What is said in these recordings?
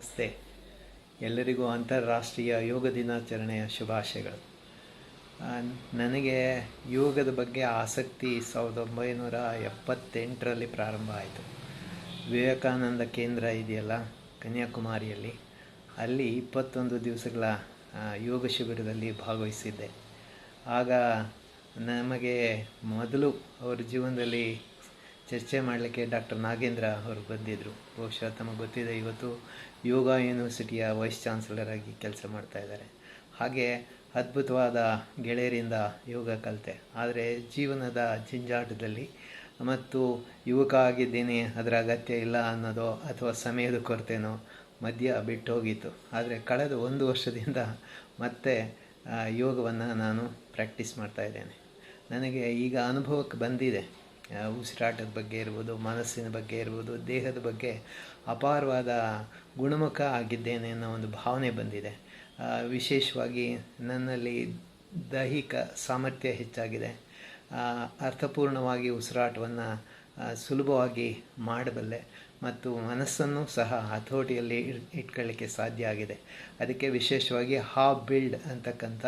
ನಮಸ್ತೆ. ಎಲ್ಲರಿಗೂ ಅಂತಾರಾಷ್ಟ್ರೀಯ ಯೋಗ ದಿನಾಚರಣೆಯ ಶುಭಾಶಯಗಳು. ನನಗೆ ಯೋಗದ ಬಗ್ಗೆ ಆಸಕ್ತಿ ಸಾವಿರದ ಒಂಬೈನೂರ ಎಪ್ಪತ್ತೆಂಟರಲ್ಲಿ ಪ್ರಾರಂಭ ಆಯಿತು. ವಿವೇಕಾನಂದ ಕೇಂದ್ರ ಇದೆಯಲ್ಲ, ಕನ್ಯಾಕುಮಾರಿಯಲ್ಲಿ. ಅಲ್ಲಿ ಇಪ್ಪತ್ತೊಂದು ದಿವಸಗಳ ಯೋಗ ಶಿಬಿರದಲ್ಲಿ ಭಾಗವಹಿಸಿದ್ದೆ. ಆಗ ನಮಗೆ ಮೊದಲು ಅವರ ಜೀವನದಲ್ಲಿ ಚರ್ಚೆ ಮಾಡಲಿಕ್ಕೆ ಡಾಕ್ಟರ್ ನಾಗೇಂದ್ರ ಅವರು ಬಂದಿದ್ದರು ಬಹುಶಃ ತಮಗೆ ಗೊತ್ತಿದೆ, ಇವತ್ತು ಯೋಗ ಯೂನಿವರ್ಸಿಟಿಯ ವೈಸ್ ಚಾನ್ಸಲರ್ ಆಗಿ ಕೆಲಸ ಮಾಡ್ತಾ ಇದ್ದಾರೆ. ಹಾಗೆ ಅದ್ಭುತವಾದ ಗೆಳೆಯರಿಂದ ಯೋಗ ಕಲಿತೆ. ಆದರೆ ಜೀವನದ ಜಂಜಾಟದಲ್ಲಿ ಮತ್ತು ಯುವಕ ಆಗಿದ್ದೀನಿ, ಅದರ ಅಗತ್ಯ ಇಲ್ಲ ಅನ್ನೋದೋ ಅಥವಾ ಸಮಯದ ಕೊರತೆನೋ ಮಧ್ಯ ಬಿಟ್ಟು ಹೋಗಿತ್ತು. ಆದರೆ ಕಳೆದ ಒಂದು ವರ್ಷದಿಂದ ಮತ್ತೆ ಯೋಗವನ್ನು ನಾನು ಪ್ರಾಕ್ಟೀಸ್ ಮಾಡ್ತಾ ಇದ್ದೇನೆ. ನನಗೆ ಈಗ ಅನುಭವಕ್ಕೆ ಬಂದಿದೆ. ಉಸಿರಾಟದ ಬಗ್ಗೆ ಇರ್ಬೋದು, ಮನಸ್ಸಿನ ಬಗ್ಗೆ ಇರ್ಬೋದು, ದೇಹದ ಬಗ್ಗೆ ಅಪಾರವಾದ ಗುಣಮುಖ ಆಗಿದ್ದೇನೆ ಅನ್ನೋ ಒಂದು ಭಾವನೆ ಬಂದಿದೆ. ವಿಶೇಷವಾಗಿ ನನ್ನಲ್ಲಿ ದೈಹಿಕ ಸಾಮರ್ಥ್ಯ ಹೆಚ್ಚಾಗಿದೆ. ಅರ್ಥಪೂರ್ಣವಾಗಿ ಉಸಿರಾಟವನ್ನು ಸುಲಭವಾಗಿ ಮಾಡಬಲ್ಲೆ ಮತ್ತು ಮನಸ್ಸನ್ನು ಸಹ ಹತೋಟಿಯಲ್ಲಿ ಇಟ್ಕೊಳ್ಳಿಕ್ಕೆ ಸಾಧ್ಯ ಆಗಿದೆ. ಅದಕ್ಕೆ ವಿಶೇಷವಾಗಿ ಹಾ ಬಿಲ್ಡ್ ಅಂತಕ್ಕಂಥ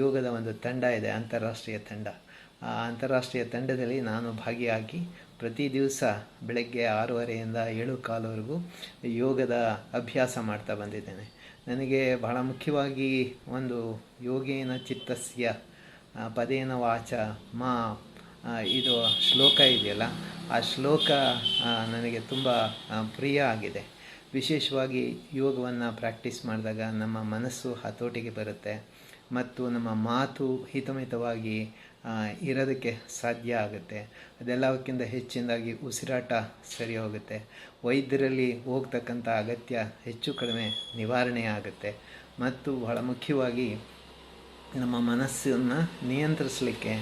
ಯೋಗದ ಒಂದು ತಂಡ ಇದೆ, ಅಂತಾರಾಷ್ಟ್ರೀಯ ತಂಡ. ಅಂತಾರಾಷ್ಟ್ರೀಯ ತಂಡದಲ್ಲಿ ನಾನು ಭಾಗಿಯಾಗಿ ಪ್ರತಿ ದಿವಸ ಬೆಳಗ್ಗೆ ಆರೂವರೆಯಿಂದ ಏಳು ಕಾಲವರೆಗೂ ಯೋಗದ ಅಭ್ಯಾಸ ಮಾಡ್ತಾ ಬಂದಿದ್ದೇನೆ. ನನಗೆ ಬಹಳ ಮುಖ್ಯವಾಗಿ ಒಂದು ಯೋಗೇನ ಚಿತ್ತಸ್ಯ ಪದೇನ ವಾಚ, ಮಾ ಇದು ಶ್ಲೋಕ ಇದೆಯಲ್ಲ, ಆ ಶ್ಲೋಕ ನನಗೆ ತುಂಬ ಪ್ರಿಯ ಆಗಿದೆ. ವಿಶೇಷವಾಗಿ ಯೋಗವನ್ನು ಪ್ರಾಕ್ಟೀಸ್ ಮಾಡಿದಾಗ ನಮ್ಮ ಮನಸ್ಸು ಹತೋಟಿಗೆ ಬರುತ್ತೆ. ಮತ್ತು ನಮ್ಮ ಮಾತು ಹಿತಮಿತವಾಗಿ ಇರೋದಕ್ಕೆ ಸಾಧ್ಯ ಆಗುತ್ತೆ. ಅದೆಲ್ಲಕ್ಕಿಂತ ಹೆಚ್ಚಿನದಾಗಿ ಉಸಿರಾಟ ಸರಿ ಹೋಗುತ್ತೆ. ವೈದ್ಯರಲ್ಲಿ ಹೋಗ್ತಕ್ಕಂಥ ಅಗತ್ಯ ಹೆಚ್ಚು ಕಡಿಮೆ ನಿವಾರಣೆ ಆಗುತ್ತೆ. ಮತ್ತು ಬಹಳ ಮುಖ್ಯವಾಗಿ ನಮ್ಮ ಮನಸ್ಸನ್ನು ನಿಯಂತ್ರಿಸಲಿಕ್ಕೆ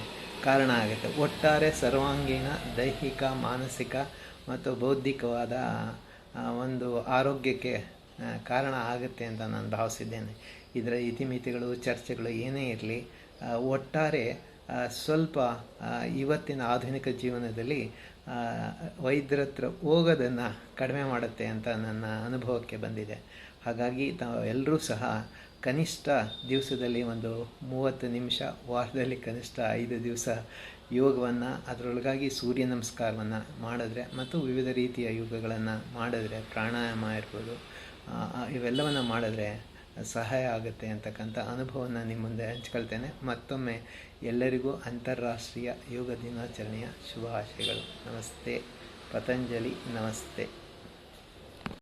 ಕಾರಣ ಆಗುತ್ತೆ. ಒಟ್ಟಾರೆ ಸರ್ವಾಂಗೀಣ, ದೈಹಿಕ, ಮಾನಸಿಕ ಮತ್ತು ಬೌದ್ಧಿಕವಾದ ಒಂದು ಆರೋಗ್ಯಕ್ಕೆ ಕಾರಣ ಆಗುತ್ತೆ ಅಂತ ನಾನು ಭಾವಿಸಿದ್ದೇನೆ. ಇದರ ಇತಿಮಿತಿಗಳು, ಚರ್ಚೆಗಳು ಏನೇ ಇರಲಿ ಒಟ್ಟಾರೆ ಸ್ವಲ್ಪ ಇವತ್ತಿನ ಆಧುನಿಕ ಜೀವನದಲ್ಲಿ ವೈದ್ಯರ ಹತ್ರ ಹೋಗೋದನ್ನು ಕಡಿಮೆ ಮಾಡುತ್ತೆ ಅಂತ ನನ್ನ ಅನುಭವಕ್ಕೆ ಬಂದಿದೆ. ಹಾಗಾಗಿ ತಾವು ಎಲ್ಲರೂ ಸಹ ಕನಿಷ್ಠ ದಿವಸದಲ್ಲಿ ಒಂದು ಮೂವತ್ತು ನಿಮಿಷ, ವಾರದಲ್ಲಿ ಕನಿಷ್ಠ ಐದು ದಿವಸ ಯೋಗವನ್ನು, ಅದರೊಳಗಾಗಿ ಸೂರ್ಯ ನಮಸ್ಕಾರವನ್ನು ಮಾಡಿದ್ರೆ, ಮತ್ತು ವಿವಿಧ ರೀತಿಯ ಯೋಗಗಳನ್ನು ಮಾಡಿದ್ರೆ, ಪ್ರಾಣಾಯಾಮ ಇರ್ಬೋದು ಇವೆಲ್ಲವನ್ನು ಮಾಡಿದ್ರೆ ಸಹಾಯ ಆಗುತ್ತೆ ಅಂತಕ್ಕಂಥ ಅನುಭವವನ್ನು ನಿಮ್ಮ ಮುಂದೆ ಹಂಚ್ಕೊಳ್ತೇನೆ. ಮತ್ತೊಮ್ಮೆ ಎಲ್ಲರಿಗೂ ಅಂತಾರಾಷ್ಟ್ರೀಯ ಯೋಗ ದಿನಾಚರಣೆಯ ಶುಭಾಶಯಗಳು. ನಮಸ್ತೆ. ಪತಂಜಲಿ. ನಮಸ್ತೆ.